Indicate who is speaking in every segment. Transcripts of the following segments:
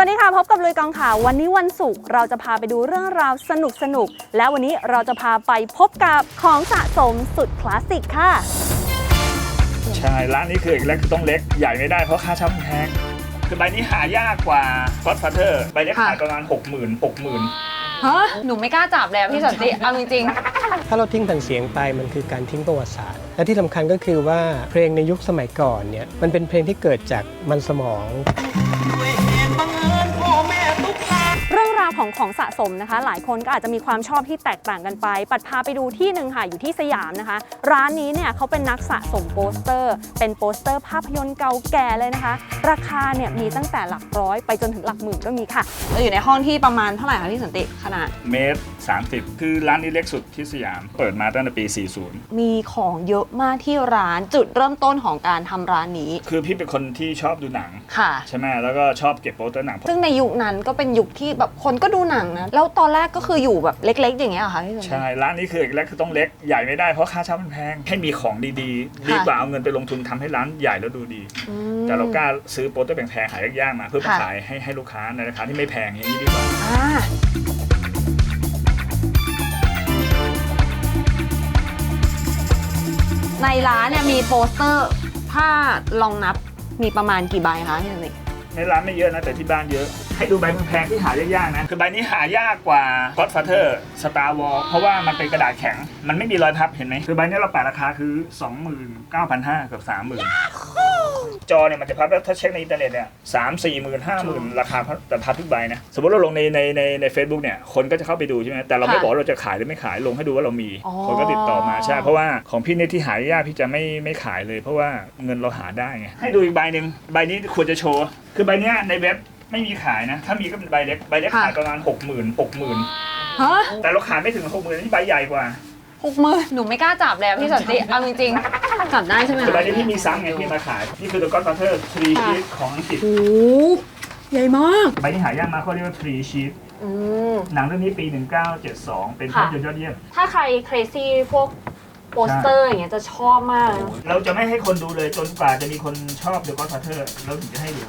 Speaker 1: วัสดีค่ะ พบกับลุยกองข่าว วันนี้วันศุกร์เราจะพาไปดูเรื่องราวสนุกสนุกๆและวันนี้เราจะพาไปพบกับของสะสมสุดคลาสสิกค่ะ
Speaker 2: ใช่ ร้านนี้คือเล็กคือต้องเล็กใหญ่ไม่ได้เพราะค่าเช่ามันแพงคือใบนี้หายากกว่า Godfather ใบเล็ก
Speaker 3: ค่ะ
Speaker 2: ขายประมาณ 6 0 0 0 0 6 0,000
Speaker 3: ฮะหนูไม่กล้าจับเลยอะพี่สันติเอาจริง
Speaker 4: ถ้าเราทิ้งแผ่นเสียงไปมันคือการทิ้งประวัติศาสตร์ และที่สำคัญก็คือว่าเพลงในยุคสมัยก่อนเนี่ยมันเป็นเพลงที่เกิดจากมันสมอง
Speaker 1: ของของสะสมนะคะ หลายคนก็อาจจะมีความชอบที่แตกต่างกันไป ปัดพาไปดูที่หนึ่งค่ะอยู่ที่สยามนะคะ ร้านนี้เนี่ยเขาเป็นนักสะสมโปสเตอร์ เป็นโปสเตอร์ภาพยนตร์เก่าแก่เลยนะคะ ราคาเนี่ยมีตั้งแต่หลักร้อยไปจนถึงหลักหมื่นก็มีค่ะ
Speaker 3: ๆเราอยู่ในห้องที่ประมาณเท่าไหร่คะพี่สันติขนาด
Speaker 2: เมตร 30 คือร้านนี้เล็กสุดที่สยามเปิดมาตั้งแต่ปี 40
Speaker 3: มีของเยอะมากที่ร้านจุดเริ่มต้นของการทำร้านนี้
Speaker 2: คือพี่เป็นคนที่ชอบดูหนัง
Speaker 3: ค่ะ
Speaker 2: ใช่ไหมแล้วก็ชอบเก็บโปสเตอร์หนัง
Speaker 3: ซึ่งในยุคนั้นก็เป็นยุคที่แบบคนก็ดูหนังนะแล้วตอนแรกก็คืออยู่แบบเล็ก ๆ อย่างเงี้ยเหรอคะพี่สันติ
Speaker 2: ใช่ ร้านนี้คือเล็กคือต้องเล็กใหญ่ไม่ได้เพราะค่าเช่ามันแพงให้มีของดีๆ ดีกว่าเอาเงินไปลงทุนทำให้ร้านใหญ่แล้วดูดี
Speaker 3: อืม
Speaker 2: แต่เรากล้าซื้อโปสเตอร์แพงๆหายากๆมา เพื่อมา
Speaker 3: ค่ะ
Speaker 2: ขายให้ให้ลูกค้าในราคาที่ไม่แพงอย่างนี้ดีกว่า
Speaker 3: อ่าในร้านเนี่ยมีโปสเตอร์ถ้าลองนับมีประมาณกี่ใบคะพี่สันติ
Speaker 2: ในร้านไม่เยอะนะแต่ที่บ้านเยอะ ให้ดูใบแพงๆที่หายากๆนะคือใบนี้หายากกว่า Godfather Star Wars เพราะว่ามันเป็นกระดาษแข็ง มันไม่มีรอยพับเห็นไหมคือใบนี้เราแปะราคาคือ 29,500เกือบ30,000 จอเนี่ยมันจะพับแล้วถ้าเช็คในอินเทอร์เน็ตเนี่ยสามสี่หมื่นห้าหมื่นราคาพับแต่พับทุกใบนะสมมติเราลงในในในในเฟซบุ๊กเนี่ยคนก็จะเข้าไปดูใช่ไหมแต่เราไม่
Speaker 3: ค่ะ
Speaker 2: บอกว่าเราจะขายหรือไม่ขายลงให้ดูว่าเรามี
Speaker 3: อ๋อ
Speaker 2: คนก็ติดต่อมาใช่เพราะว่าของพี่เนี่ยที่หายากพี่จะไม่ไม่ขายเลย เพราะว่าเงินเราหาได้ไงให้ดูอีกใบหนึ่งใบนี้ควรจะโชว์คือใบเนี้ยในเว็บ ไม่มีขายนะ ถ้ามีก็เป็นใบเล็กใบเล็ก
Speaker 3: ค่ะ
Speaker 2: ขายประมาณหกหมื่นหกหมื่น
Speaker 3: ฮะ
Speaker 2: แต่เราขายไม่ถึงหกหมื่นนี่ใบใหญ่กว่า
Speaker 3: หกหมื่นหนูไม่กล้าจับเลยอะพี่สันติเอาจริงๆจับได้ใช่ไหม
Speaker 2: แต่
Speaker 3: คะ
Speaker 2: ใบนี้พี่มีซ้ำไงพี่มาขาย นี่คือ The Godfather 3 sheet ของอังกฤษ
Speaker 3: โอ้โหใหญ่มาก
Speaker 2: ใบนี้หายากมากเขาเรียกว่า3 sheet
Speaker 3: อืม
Speaker 2: หนังเรื่องนี้ปี 1972 เป็นภาพยนตร์ยอดเยี่ยม
Speaker 3: ถ้าใคร crazy พวกโปสเตอร์อย่างเงี้ยจะชอบมากเลย
Speaker 2: เราจะไม่ให้คนดูเลยจนกว่าจะมีคนชอบ The Godfather แล้วถึงจะให้ดู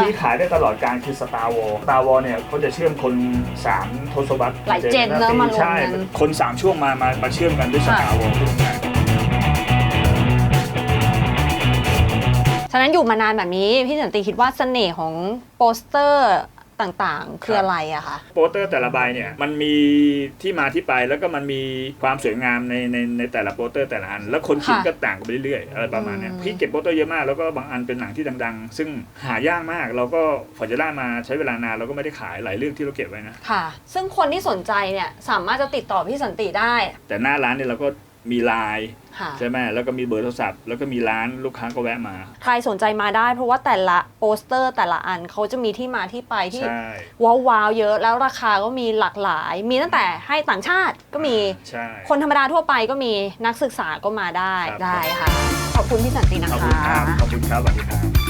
Speaker 2: ที่ขายได้ตลอดการคือ Star Wars Star Wars เนี่ยเขาจะเชื่อมคน 3 ทศวรรษ
Speaker 3: หลายเจนเนอะมารวม
Speaker 2: ใช่
Speaker 3: กัน
Speaker 2: คน 3 ช่วงมามามาเชื่อมกันด้วย Star Wars พูดง่าย
Speaker 3: ฉะนั้นอยู่มานานแบบนี้ พี่สันติคิดว่าเสน่ห์ของโปสเตอร์ ต่างๆ คืออะไรอะคะ
Speaker 2: โปสเตอร์แต่ละใบเนี่ยมันมีที่มาที่ไปแล้วก็มันมีความสวยงามในในในแต่ละโปสเตอร์แต่ละอัน แล้วคนคิด
Speaker 3: ค่ะ
Speaker 2: ก็ต่างกันไปเรื่อยๆอะไรประมาณเนี้ย
Speaker 3: อืม
Speaker 2: พี่เก็บโปสเตอร์เยอะมากแล้วก็บางอันเป็นหนังที่ดังๆ ซึ่งหายากมากเราก็ฝอจะได้มาใช้เวลานานเราก็ไม่ได้ขายหลายเรื่องที่เราเก็บไว้นะ
Speaker 3: ค่ะ ซึ่งคนที่สนใจเนี่ยสามารถจะติดต่อพี่สันติได้
Speaker 2: แต่หน้าร้านเนี่ยเราก็ มีไลน์
Speaker 3: ค่ะ
Speaker 2: ใช่ไหมแล้วก็มีเบอร์โทรศัพท์ แล้วก็มีร้านลูกค้าก็แวะมา
Speaker 3: ใครสนใจมาได้ เพราะว่าแต่ละโปสเตอร์แต่ละอันเขาจะมีที่มาที่ไปที่
Speaker 2: ใช่
Speaker 3: ว้าวๆเยอะแล้วราคาก็มีหลากหลาย มีตั้งแต่ให้ต่างชาติก็มี
Speaker 2: ใช่
Speaker 3: คนธรรมดาทั่วไปก็มีนักศึกษาก็มาได้
Speaker 2: ครับ
Speaker 3: ได้ค่ะ ขอบคุณพี่สันตินะ
Speaker 2: ขอบ
Speaker 3: คะ
Speaker 2: คุณครับขอบคุณครับสวัสดีครับ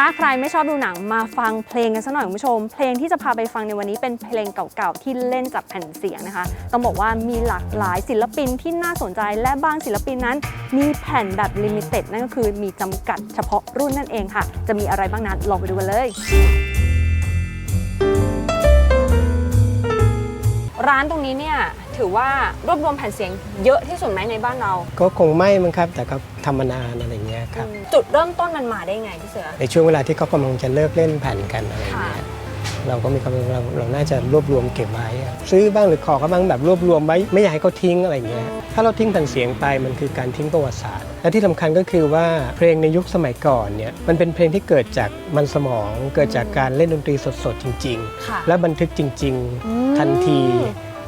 Speaker 1: ถ้าใครไม่ชอบดูหนังมาฟังเพลงกันสักหน่อยคุณผู้ชม เพลงที่จะพาไปฟังในวันนี้เป็นเพลงเก่าๆที่เล่นจากแผ่นเสียงนะคะ ต้องบอกว่ามีหลากหลายศิลปินที่น่าสนใจและบางศิลปินนั้น มีแผ่นแบบลิมิเต็ดนั่นก็คือมีจำกัดเฉพาะรุ่นนั่นเองค่ะ จะมีอะไรบ้างนั้นลองไปดูกันเลย
Speaker 3: ร้านตรงนี้เนี่ย ถือว่ารวบรวมแผ่นเสียงเยอะที่สุดไหมในบ้านเรา
Speaker 4: ก็คงไม่มั้งครับ แต่ก็ทำมานานอะไรเงี้ยครับ
Speaker 3: จุดเริ่มต้นมันมาได้ไงพี่เสือ
Speaker 4: ในช่วงเวลาที่เขากำลังจะเลิกเล่นแผ่นกันอะไรเงี้ย
Speaker 3: ค่ะ
Speaker 4: เราก็มีความเราเราน่าจะรวบรวมเก็บไว้อะซื้อบ้างหรือขอก็บ้างแบบรวบรวมไว้ไม่อยากให้เขาทิ้งอะไรเงี้ยถ้าเราทิ้งแผ่นเสียงไปมันคือการทิ้งประวัติศาสตร์ และที่สำคัญก็คือว่าเพลงในยุคสมัยก่อนเนี่ยมันเป็นเพลงที่เกิดจากมันสมอง เกิดจากการเล่นดนตรีสดๆจริง
Speaker 3: ค่ะ
Speaker 4: ๆและบันทึกจริง
Speaker 3: อืม
Speaker 4: ๆทันที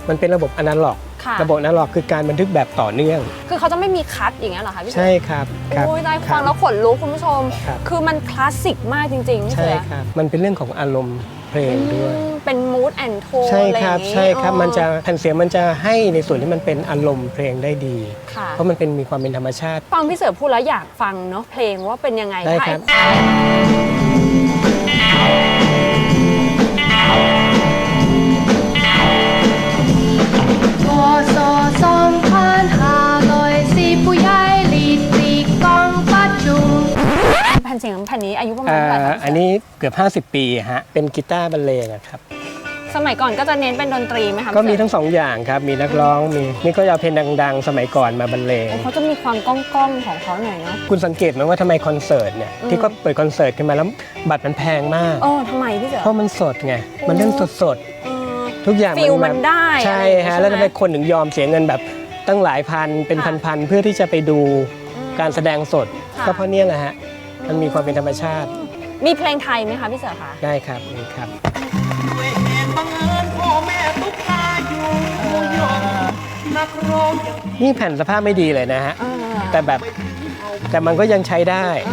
Speaker 4: มันเป็นระบบอนาล็อก
Speaker 3: ค่ะ
Speaker 4: ระบบอนาล็อกคือการบันทึกแบบต่อเนื่อง
Speaker 3: คือเขาจะไม่มีคัดอย่างเงี้ยเหรอคะพี่เสื
Speaker 4: ใช่ครับครับ
Speaker 3: โอ้ยได้
Speaker 4: ครั
Speaker 3: ฟั
Speaker 4: บ
Speaker 3: งแล้วขนลุกคุณผู้ชม
Speaker 4: ครับ
Speaker 3: คือมันคลาสสิกมากจริงๆพี่
Speaker 4: ใช่
Speaker 3: เสือ
Speaker 4: ครับ มันเป็นเรื่องของอารมณ์เพลงด้วย
Speaker 3: อืมเป็นมูดแอนโท
Speaker 4: ใช่
Speaker 3: อะไรอ
Speaker 4: ครั
Speaker 3: ย่า
Speaker 4: บ
Speaker 3: งงี้
Speaker 4: ใช่ครับ
Speaker 3: อ๋อ
Speaker 4: มันจะแผ่นเสียงมันจะให้ในส่วนที่มันเป็นอารมณ์เพลงได้ดี
Speaker 3: ค่ะ
Speaker 4: เพราะมันเป็นมีความเป็นธรรมชาติ
Speaker 3: ฟังพี่เสือพูดแล้วอยากฟังเนาะเพลงว่าเป็นยังไง
Speaker 4: ได้
Speaker 3: ถ้า
Speaker 4: ครับ
Speaker 3: ไอ้
Speaker 5: พศสอ
Speaker 4: อ่
Speaker 3: เท่าไหร่
Speaker 4: อ
Speaker 3: คะ
Speaker 4: อันนี้เกือบ 50 ปีฮะเป็นกีตาร์บรรเลงอะครับ
Speaker 3: สมัยก่อนก็จะเน้นเป็นดนตรีไหมคะ
Speaker 4: ก็มี
Speaker 3: พี่เสือ
Speaker 4: ทั้งสองอย่างครับมีนักร้องมีนี่ก็จะเอาเพลงดังๆ สมัยก่อนมาบรรเลง
Speaker 3: เขาจะมีความก้องๆของเขาหน่อยเนาะ
Speaker 4: คุณสังเกตไหมว่าทำไมคอนเสิร์ตเนี่ย
Speaker 3: อืม
Speaker 4: ที่เขาเปิดคอนเสิร์ตขึ้นมาแล้วบัตรมันแพงมาก
Speaker 3: เออทำไมพี่เสือ
Speaker 4: เพราะมันสดไงมันเล่นสด
Speaker 3: เออ
Speaker 4: ๆทุกอย่าง
Speaker 3: ฟิล
Speaker 4: แบ
Speaker 3: มัน
Speaker 4: บ
Speaker 3: ได้
Speaker 4: ใช่
Speaker 3: อะไรอย่างเงี้ย
Speaker 4: ฮะ
Speaker 3: ใช่ไหม
Speaker 4: แล้วทำไมคนถึงยอมเสียเงินแบบตั้งหลายพันเป็น
Speaker 3: ค่ะ
Speaker 4: พันๆเพื่อที่จะไปดู
Speaker 3: อืม
Speaker 4: การแสดงสด
Speaker 3: ค่ะ
Speaker 4: ก็เพราะเนี่ยแหละฮะ มันมีความเป็นธรรมชาติ
Speaker 3: มีเพลงไทยไหมคะพี่เสือคะ
Speaker 4: ได้ครับนี่ครับ
Speaker 5: ด้วยเหตุบังเอิญพ่อแม่ทุกตาอยู่ยอมนักร้องอย่าง
Speaker 4: นี่แผ่นสภาพไม่ดีเลยนะฮะ
Speaker 3: เออ
Speaker 4: แต่แบบแต่มันก็ยังใช้ได้
Speaker 3: เอ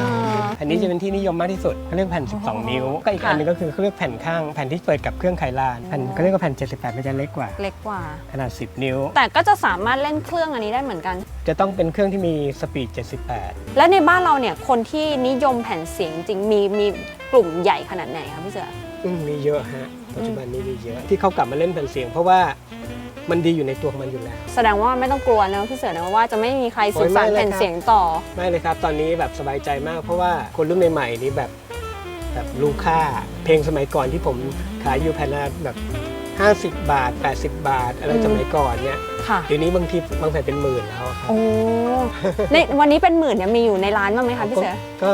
Speaker 3: อ
Speaker 4: อันนี้จะเป็นที่นิยมมากที่สุดเขาเรียกแผ่น 12 นิ้ว ก็อีก
Speaker 3: ค่ะ
Speaker 4: อันหนึงก็คือเขาเรียกแผ่นข้างแผ่นที่เปิดกับเครื่องไขลานแผ่นเขาเรียกว่าแผ่น 78 มันจะเล็กกว่า
Speaker 3: เล็กกว่า
Speaker 4: ขนาด 10 นิ้ว
Speaker 3: แต่ก็จะสามารถเล่นเครื่องอันนี้ได้เหมือนกัน
Speaker 4: จะต้องเป็นเครื่องที่มีสปีด 78
Speaker 3: และในบ้านเราเนี่ยคนที่นิยมแผ่นเสียงจริงมีมีกลุ่มใหญ่ขนาดไหนคะพี่เสือ
Speaker 4: อืมมีเยอะฮะปัจจุบันนี้มีเยอะที่เขากลับมาเล่นแผ่นเสียง เพราะว่า มันดีอยู่ในตัวของมันอยู่แล้ว
Speaker 3: แสดงว่าไม่ต้องกลัวนะพี่เสือนะว่าจะไม่มีใครสืบสาน
Speaker 4: โอ้ยไม่เลย
Speaker 3: แผ่น
Speaker 4: ครับ
Speaker 3: เสียงต่อ
Speaker 4: ไม่เลยครับตอนนี้แบบสบายใจมาก เพราะว่าคนรุ่นใหม่ๆนี้แบบแบบรู้ค่า เพลงสมัยก่อนที่ผมขายอยู่แผ่นละแบบ 50 บาท 80 บาท อะไร
Speaker 3: อืม
Speaker 4: สมัยก่อนเนี่ย
Speaker 3: ค่ะ
Speaker 4: เดี๋ยวนี้บางทีบางแผ่นเป็นหมื่นแล้วอะครับ
Speaker 3: โอ้ในวันนี้เป็นหมื่นเนี่ยมีอยู่ในร้านบ้างไหมคะพี่เสือ
Speaker 4: ก็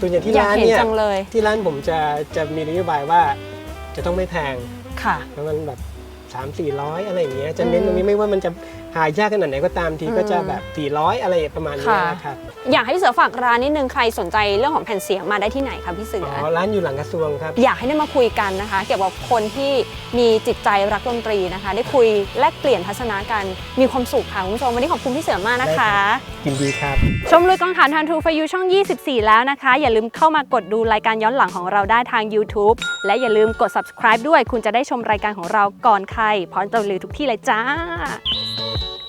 Speaker 4: ส่วนใหญ่ที่
Speaker 3: อยาก
Speaker 4: ร้าน
Speaker 3: เห็น
Speaker 4: เนี่ย
Speaker 3: จังเลย
Speaker 4: ที่ร้านผมจะจะมีนโยบายว่าจะต้องไม่แพง
Speaker 3: ค่ะ
Speaker 4: แล้วมันแบบ 3 4 0 0 อะไรอย่างเงี้ยจะเน้น
Speaker 3: อืม
Speaker 4: ตรงนี้ไม่ว่ามันจะ หายากขนาดไหนก็ตามที
Speaker 3: อืม
Speaker 4: ก็จะแบบ400อะไรประมาณนี้
Speaker 3: ค่ะ
Speaker 4: นะครับ
Speaker 3: อยากให้พี่เสือฝากร้านนิดนึงใครสนใจเรื่องของแผ่นเสียงมาได้ที่ไหนคะพี่เสือ
Speaker 4: อ๋อร้านอยู่หลังกระทรวงครับ
Speaker 3: อยากให้ได้มาคุยกันนะคะ เกี่ยวกับคนที่มีจิตใจรักดนตรีนะคะ ได้คุยแลกเปลี่ยนทัศนะกันมีความสุขค่ะคุณผู้ชมวันนี้ขอบคุณพี่เสือมากนะคะ
Speaker 4: ยินดีครับ
Speaker 1: ชมลุยกองถ่านทันทูฟยูช่อง 24 แล้วนะคะ อย่าลืมเข้ามากดดูรายการย้อนหลังของเราได้ทาง YouTube และอย่าลืมกด subscribe ด้วย คุณจะได้ชมรายการของเราก่อนใครพร้อมจะลือทุกที่เลยจ้า Bye.